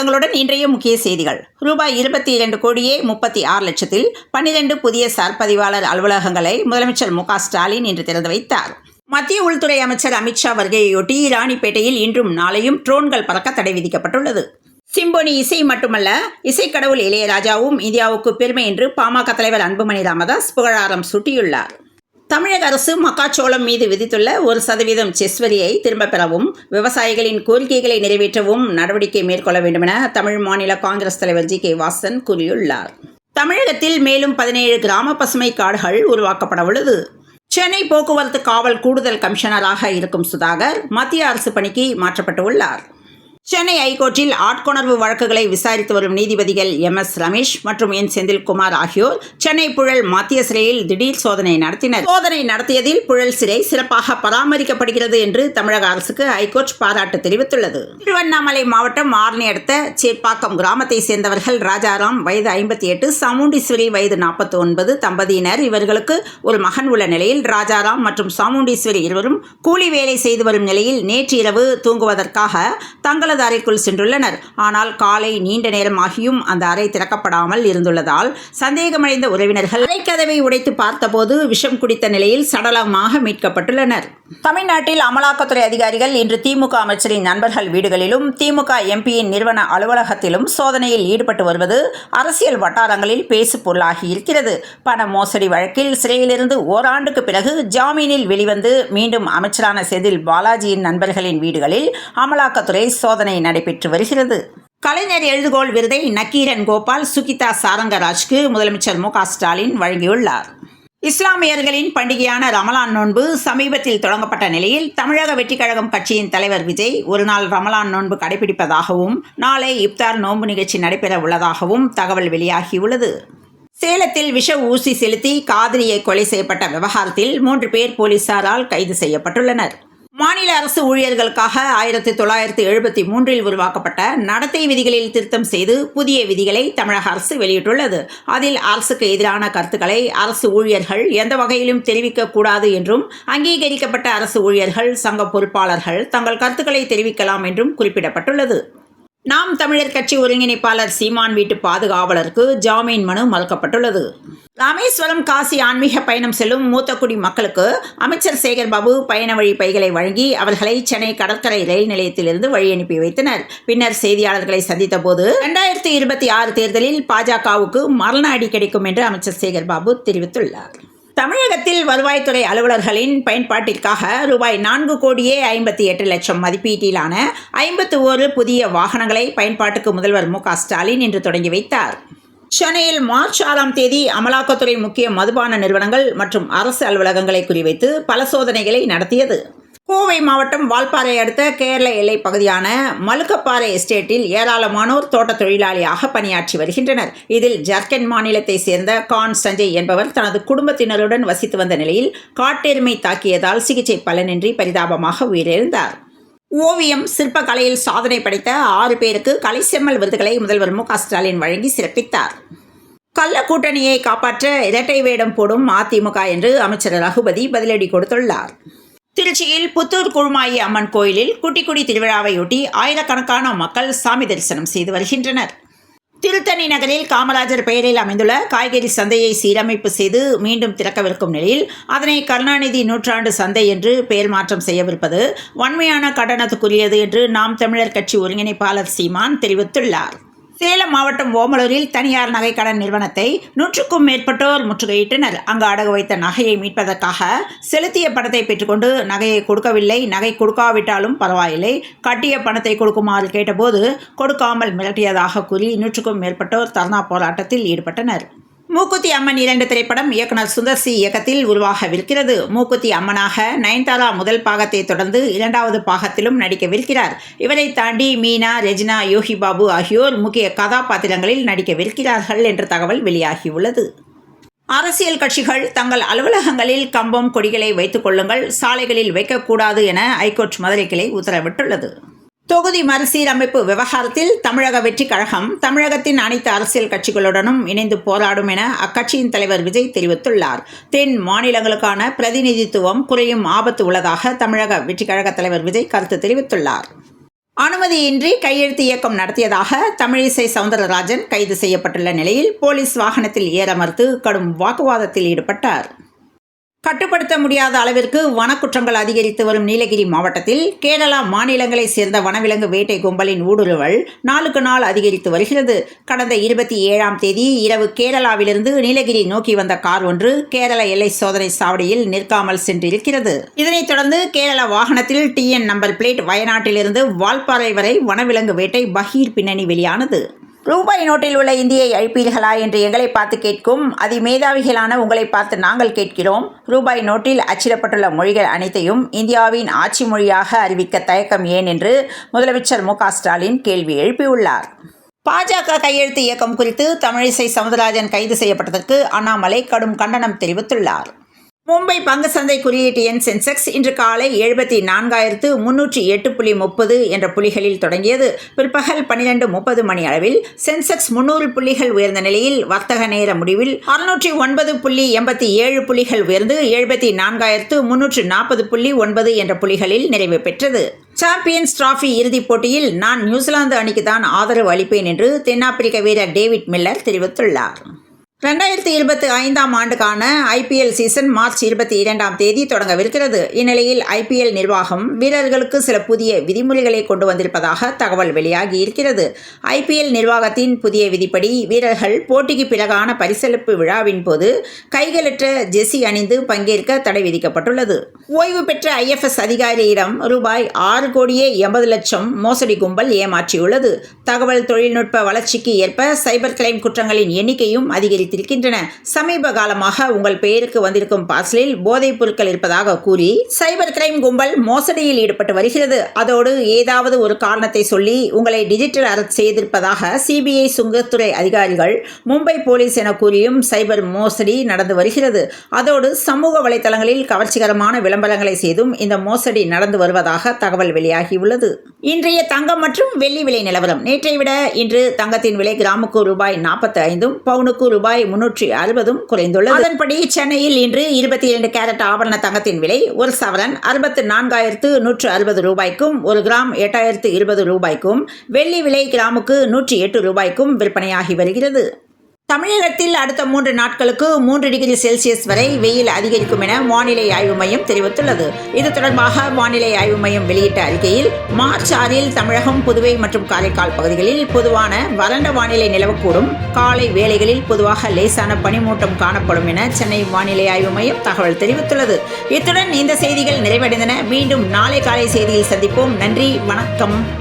வணக்கங்களுடன் இன்றைய முக்கிய செய்திகள். ரூபாய் இருபத்தி இரண்டு கோடியே முப்பத்தி ஆறு லட்சத்தில் பன்னிரண்டு புதிய சார்பதிவாளர் அலுவலகங்களை முதலமைச்சர் மு ஸ்டாலின் இன்று திறந்து வைத்தார். மத்திய உள்துறை அமைச்சர் அமித்ஷா வருகையொட்டி ராணிப்பேட்டையில் இன்றும் நாளையும் ட்ரோன்கள் பறக்க தடை விதிக்கப்பட்டுள்ளது. சிம்போனி இசை மட்டுமல்ல இசைக்கடவுள் இளையராஜாவும் இந்தியாவுக்கு பெருமை என்று பாமக தலைவர் அன்புமணி ராமதாஸ் புகழாரம் சூட்டியுள்ளார். தமிழக அரசு மக்காச்சோளம் மீது விதித்துள்ள ஒரு சதவீதம் செஸ் வரியை திரும்பப் பெறவும் விவசாயிகளின் கோரிக்கைகளை நிறைவேற்றவும் நடவடிக்கை மேற்கொள்ள வேண்டுமென தமிழ் மாநில காங்கிரஸ் தலைவர் ஜி. கே. வாசன் கூறியுள்ளார். தமிழகத்தில் மேலும் பதினேழு கிராம பசுமை காடுகள் உருவாக்கப்பட உள்ளது. சென்னை போக்குவரத்து காவல் கூடுதல் கமிஷனராக இருக்கும் சுதாகர் மத்திய அரசு பணிக்கு மாற்றப்பட்டு உள்ளார். சென்னை ஐகோர்ட்டில் ஆட்கொணர்வு வழக்குகளை விசாரித்து வரும் நீதிபதிகள் எம் எஸ் ரமேஷ் மற்றும் என் செந்தில்குமார் ஆகியோர் சென்னை புழல் மத்திய சிறையில் திடீர் சோதனை நடத்தினர். சோதனை நடத்தியதில் புழல் சிறை சிறப்பாக பராமரிக்கப்படுகிறது என்று தமிழக அரசுக்கு ஐகோர்ட் பாராட்டு தெரிவித்துள்ளது. திருவண்ணாமலை மாவட்டம் ஆரணி அடுத்த சேப்பாக்கம் கிராமத்தை சேர்ந்தவர்கள் ராஜாராம் வயது ஐம்பத்தி எட்டு சாமுண்டீஸ்வரி வயது நாற்பத்தி ஒன்பது தம்பதியினர். இவர்களுக்கு ஒரு மகன் உள்ள நிலையில் ராஜாராம் மற்றும் சாமுண்டீஸ்வரி இருவரும் கூலி வேலை செய்து வரும் நிலையில் நேற்று இரவு தூங்குவதற்காக தங்களது அறைக்குள் சென்றுள்ளனர். ஆனால் காலை நீண்ட நேரம் ஆகியும் அந்த அறை திறக்கப்படாமல் இருந்துள்ளதால் சந்தேகமடைந்த உறவினர்கள் அறைக்கதவை உடைத்து பார்த்தபோது விஷம் குடித்த நிலையில் சடலமாக மீட்கப்பட்டுள்ளனர். தமிழ்நாட்டில் அமலாக்கத்துறை அதிகாரிகள் இன்று திமுக அமைச்சரின் நண்பர்கள் வீடுகளிலும் திமுக எம்பியின் நிறுவன அலுவலகத்திலும் சோதனையில் ஈடுபட்டு வருவது அரசியல் வட்டாரங்களில் பேசு பொருளாகி இருக்கிறது. பண மோசடி வழக்கில் சிறையிலிருந்து ஓராண்டுக்கு பிறகு ஜாமீனில் வெளிவந்து மீண்டும் அமைச்சரான செதில் பாலாஜியின் நண்பர்களின் வீடுகளில் அமலாக்கத்துறை சோதனை நடைபெற்று வருகிறது. கலைஞர் எழுதுகோள் விருதை நக்கீரன் கோபால் சுகிதா சாரங்கராஜ்க்கு முதலமைச்சர் மு ஸ்டாலின் வழங்கியுள்ளார். இஸ்லாமியர்களின் பண்டிகையான ரமலான் நோன்பு சமீபத்தில் தொடங்கப்பட்ட நிலையில் தமிழக வெற்றிக் கழகம் கட்சியின் தலைவர் விஜய் ஒருநாள் ரமலான் நோன்பு கடைபிடிப்பதாகவும் நாளை இப்தார் நோன்பு நிகழ்ச்சி நடைபெற உள்ளதாகவும் தகவல் வெளியாகியுள்ளது. சேலத்தில் விஷ ஊசி செலுத்தி காதலியை கொலை செய்யப்பட்ட விவகாரத்தில் மூன்று பேர் போலீசாரால் கைது செய்யப்பட்டுள்ளனர். மாநில அரசு ஊழியர்களுக்காக ஆயிரத்தி தொள்ளாயிரத்தி எழுபத்தி மூன்றில் உருவாக்கப்பட்ட நடத்தை விதிகளில் திருத்தம் செய்து புதிய விதிகளை தமிழக அரசு வெளியிட்டுள்ளது. அதில் அரசுக்கு எதிரான கருத்துக்களை அரசு ஊழியர்கள் எந்த வகையிலும் தெரிவிக்கக்கூடாது என்றும் அங்கீகரிக்கப்பட்ட அரசு ஊழியர்கள் சங்க பொறுப்பாளர்கள் தங்கள் கருத்துக்களை தெரிவிக்கலாம் என்றும் குறிப்பிடப்பட்டுள்ளது. நாம் தமிழர் கட்சி ஒருங்கிணைப்பாளர் சீமான் வீட்டு பாதுகாவலருக்கு ஜாமீன் மனு மறுக்கப்பட்டுள்ளது. ராமேஸ்வரம் காசி ஆன்மீக பயணம் செல்லும் மூத்தக்குடி மக்களுக்கு அமைச்சர் சேகர்பாபு பயண வழி பைகளை வழங்கி அவர்களை சென்னை கடற்கரை ரயில் நிலையத்திலிருந்து வழி அனுப்பி வைத்தனர். பின்னர் செய்தியாளர்களை சந்தித்த போது இரண்டாயிரத்தி இருபத்தி ஆறு தேர்தலில் பாஜகவுக்கு மரண அடி கிடைக்கும் என்று அமைச்சர் சேகர்பாபு தெரிவித்துள்ளார். தமிழகத்தில் வருவாய்த்துறை அலுவலர்களின் பயன்பாட்டிற்காக ரூபாய் நான்கு கோடியே ஐம்பத்தி எட்டு லட்சம் மதிப்பீட்டிலான ஐம்பத்து ஒரு புதிய வாகனங்களை பயன்பாட்டுக்கு முதல்வர் மு க ஸ்டாலின் இன்று தொடங்கி வைத்தார். சென்னையில் மார்ச் ஆறாம் தேதி அமலாக்கத்துறை முக்கிய மதுபான நிறுவனங்கள் மற்றும் அரசு அலுவலகங்களை குறிவைத்து பல சோதனைகளை நடத்தியது. கோவை மாவட்டம் வால்பாறை அடுத்த கேரள எல்லை பகுதியான மலுக்கப்பாறை எஸ்டேட்டில் ஏராளமானோர் தோட்ட தொழிலாளியாக பணியாற்றி வருகின்றனர். இதில் ஜார்க்கண்ட் மாநிலத்தை சேர்ந்த கான் சஞ்சய் என்பவர் தனது குடும்பத்தினருடன் வசித்து வந்த நிலையில் காட்டெருமை தாக்கியதால் சிகிச்சை பலனின்றி பரிதாபமாக உயிரிழந்தார். ஓவியம் சிற்பக்கலையில் சாதனை படைத்த ஆறு பேருக்கு கலைசெம்மல் விருதுகளை முதல்வர் மு க ஸ்டாலின் வழங்கி சிறப்பித்தார். கள்ள கூட்டணியை காப்பாற்ற இரட்டை வேடம் போடும் அதிமுக என்று அமைச்சர் ரகுபதி பதிலடி கொடுத்துள்ளார். திருச்சியில் புத்தூர் குழுமாயி அம்மன் கோயிலில் குட்டிக்குடி திருவிழாவையொட்டி ஆயிரக்கணக்கான மக்கள் சாமி தரிசனம் செய்து வருகின்றனர். திருத்தணி நகரில் காமராஜர் பெயரில் அமைந்துள்ள காய்கறி சந்தையை சீரமைப்பு செய்து மீண்டும் திறக்கவிருக்கும் நிலையில் அதனை கருணாநிதி நூற்றாண்டு சந்தை என்று பெயர் மாற்றம் செய்யவிருப்பது வன்மையான கண்டனத்துக்குரியது என்று நாம் தமிழர் கட்சி ஒருங்கிணைப்பாளர் சீமான் தெரிவித்துள்ளார். சேலம் மாவட்டம் ஓமலூரில் தனியார் நகைக்கடன் நிறுவனத்தை நூற்றுக்கும் மேற்பட்டோர் முற்றுகையிட்டனர். அங்கு அடகு வைத்த நகையை மீட்பதற்காக செலுத்திய பணத்தை பெற்றுக்கொண்டு நகையை கொடுக்கவில்லை. நகை கொடுக்காவிட்டாலும் பரவாயில்லை. கட்டிய பணத்தை கொடுக்குமாறு கேட்டபோது கொடுக்காமல் மிரட்டியதாக கூறி நூற்றுக்கும் மேற்பட்டோர் தர்ணா போராட்டத்தில் ஈடுபட்டனர். மூக்குத்தி அம்மன் இரண்டு திரைப்படம் இயக்குனர் சுந்தர் சி இயக்கத்தில் உருவாகவிருக்கிறது. மூக்குத்தி அம்மனாக நயன்தாரா முதல் பாகத்தை தொடர்ந்து இரண்டாவது பாகத்திலும் நடிக்கவிருக்கிறார். இவரை தாண்டி மீனா ரெஜினா யோகி பாபு ஆகியோர் முக்கிய கதாபாத்திரங்களில் நடிக்கவிருக்கிறார்கள் என்ற தகவல் வெளியாகியுள்ளது. அரசியல் கட்சிகள் தங்கள் அலுவலகங்களில் கம்பம் கொடிகளை வைத்துக் கொள்ளுங்கள் சாலைகளில் வைக்கக்கூடாது என ஐகோர்ட் மதுரை கிளை உத்தரவிட்டுள்ளது. தொகுதி மறுசீரமைப்பு விவகாரத்தில் தமிழக வெற்றி கழகம் தமிழகத்தின் அனைத்து அரசியல் கட்சிகளுடனும் இணைந்து போராடும் என அக்கட்சியின் தலைவர் விஜய் தெரிவித்துள்ளார். தென் மாநிலங்களுக்கான பிரதிநிதித்துவம் குறையும் ஆபத்து உள்ளதாக தமிழக வெற்றி கழக தலைவர் விஜய் கருத்து தெரிவித்துள்ளார். அனுமதியின்றி கையெழுத்து இயக்கம் நடத்தியதாக தமிழிசை சவுந்தரராஜன் கைது செய்யப்பட்டுள்ள நிலையில் போலீஸ் வாகனத்தில் ஏற மறுத்து கடும் வாக்குவாதத்தில் ஈடுபட்டார். கட்டுப்படுத்த முடியாத அளவிற்கு வனக்குற்றங்கள் அதிகரித்து வரும் நீலகிரி மாவட்டத்தில் கேரளா மாநிலங்களைச் சேர்ந்த வனவிலங்கு வேட்டை கும்பலின் ஊடுருவல் நாளுக்கு நாள் அதிகரித்து வருகிறது. கடந்த இருபத்தி ஏழாம் தேதி இரவு கேரளாவிலிருந்து நீலகிரி நோக்கி வந்த கார் ஒன்று கேரள எல்லை சோதனை சாவடியில் நிற்காமல் சென்றிருக்கிறது. இதனைத் தொடர்ந்து கேரள வாகனத்தில் டிஎன் நம்பர் பிளேட் வயநாட்டிலிருந்து வால்பாறை வரை வனவிலங்கு வேட்டை பகீர் பின்னணி வெளியானது. ரூபாய் நோட்டில் உள்ள இந்தியை அழிப்பீர்களா என்று எங்களை பார்த்து கேட்கும் அதிமேதாவிகளான உங்களை பார்த்து நாங்கள் கேட்கிறோம். ரூபாய் நோட்டில் அச்சிடப்பட்டுள்ள மொழிகள் அனைத்தையும் இந்தியாவின் ஆட்சி மொழியாக அறிவிக்க தயக்கம் ஏன் என்று முதலமைச்சர் மு ஸ்டாலின் கேள்வி எழுப்பியுள்ளார். பாஜக கையெழுத்து இயக்கம் குறித்து தமிழிசை சவுந்தரராஜன் கைது செய்யப்பட்டதற்கு அண்ணாமலை கடும் கண்டனம் தெரிவித்துள்ளார். மும்பை பங்கு சந்தை குறியீட்டு எண் சென்செக்ஸ் இன்று காலை எழுபத்தி நான்காயிரத்து முன்னூற்றி எட்டு புள்ளி முப்பது என்ற புள்ளிகளில் தொடங்கியது. பிற்பகல் பனிரெண்டு முப்பது மணி அளவில் சென்செக்ஸ் முன்னூறு புள்ளிகள் உயர்ந்த நிலையில் வர்த்தக நேர முடிவில் அறுநூற்றி ஒன்பது புள்ளி எண்பத்தி ஏழு புள்ளிகள் உயர்ந்து எழுபத்தி நான்காயிரத்து முன்னூற்று நாற்பது புள்ளி ஒன்பது என்ற புள்ளிகளில் நிறைவு பெற்றது. சாம்பியன்ஸ் டிராஃபி இறுதிப் போட்டியில் நான் நியூசிலாந்து அணிக்கு தான் ஆதரவு அளிப்பேன் என்று தென்னாப்பிரிக்க வீரர் டேவிட் மில்லர் தெரிவித்துள்ளார். ரெண்டாயிரத்தி இருபத்தி ஐந்தாம் ஆண்டுக்கான ஐபிஎல் சீசன் மார்ச் இருபத்தி இரண்டாம் தேதி தொடங்கவிருக்கிறது. இந்நிலையில் ஐபிஎல் நிர்வாகம் வீரர்களுக்கு சில புதிய விதிமுறைகளை கொண்டு வந்திருப்பதாக தகவல் வெளியாகி இருக்கிறது. ஐபிஎல் நிர்வாகத்தின் புதிய விதிப்படி வீரர்கள் போட்டிக்கு பிறகான பரிசளிப்பு விழாவின் போது கைகளற்ற ஜெஸ்ஸி அணிந்து பங்கேற்க தடை விதிக்கப்பட்டுள்ளது. ஓய்வு பெற்ற ஐஎஃப்எஸ் அதிகாரியிடம் ரூபாய் ஆறு கோடியே எண்பது லட்சம் மோசடி கும்பல் ஏமாற்றியுள்ளது. தகவல் தொழில்நுட்ப வளர்ச்சிக்கு ஏற்ப சைபர் கிரைம் குற்றங்களின் எண்ணிக்கையும் அதிகரித்து அதிகரித்திருக்கின்றன சமீப காலமாக உங்கள் பெயருக்கு வந்திருக்கும் பார்சலில் போதைப் பொருட்கள் இருப்பதாக கூறி சைபர் கிரைம் கும்பல் மோசடியில் ஈடுபட்டு வருகிறது. அதோடு ஏதாவது ஒரு காரணத்தை சொல்லி உங்களை டிஜிட்டல் அரெஸ்ட் செய்திருப்பதாக சிபிஐ சுங்கத்துறை அதிகாரிகள் மும்பை போலீஸ் என கூறியும் சைபர் மோசடி நடந்து வருகிறது. அதோடு சமூக வலைதளங்களில் கவர்ச்சிகரமான விளம்பரங்களை செய்தும் இந்த மோசடி நடந்து வருவதாக தகவல் வெளியாகியுள்ளது. இன்றைய தங்கம் மற்றும் வெள்ளி விலை நிலவரம். நேற்றை விட இன்று தங்கத்தின் விலை கிராமுக்கு ரூபாய் நாற்பத்தி ஐந்தும் பவுனுக்கு ரூபாய் ரூபாய் முன்னூற்றி அறுபதும் குறைந்துள்ளது. அதன்படி சென்னையில் இன்று இருபத்தி இரண்டு கேரட் ஆபரண தங்கத்தின் விலை ஒரு சவரன் அறுபத்து நான்காயிரத்து நூற்று அறுபது ரூபாய்க்கும் ஒரு கிராம் எட்டாயிரத்து இருபது ரூபாய்க்கும் வெள்ளி விலை கிராமுக்கு நூற்றி எட்டு ரூபாய்க்கும் விற்பனையாகி வருகிறது. தமிழகத்தில் அடுத்த மூன்று நாட்களுக்கு மூன்று டிகிரி செல்சியஸ் வரை வெயில் அதிகரிக்கும் என வானிலை ஆய்வு மையம் தெரிவித்துள்ளது. இது தொடர்பாக வானிலை ஆய்வு மையம் வெளியிட்ட அறிக்கையில் மார்ச் ஆறில் தமிழகம் புதுவை மற்றும் காரைக்கால் பகுதிகளில் பொதுவான வறண்ட வானிலை நிலவக்கூடும். காலை வேளைகளில் பொதுவாக லேசான பனிமூட்டம் காணப்படும் என சென்னை வானிலை ஆய்வு மையம் தகவல் தெரிவித்துள்ளது. இத்துடன் இந்த செய்திகள் நிறைவடைந்தன. மீண்டும் நாளை காலை செய்தியில் சந்திப்போம். நன்றி. வணக்கம்.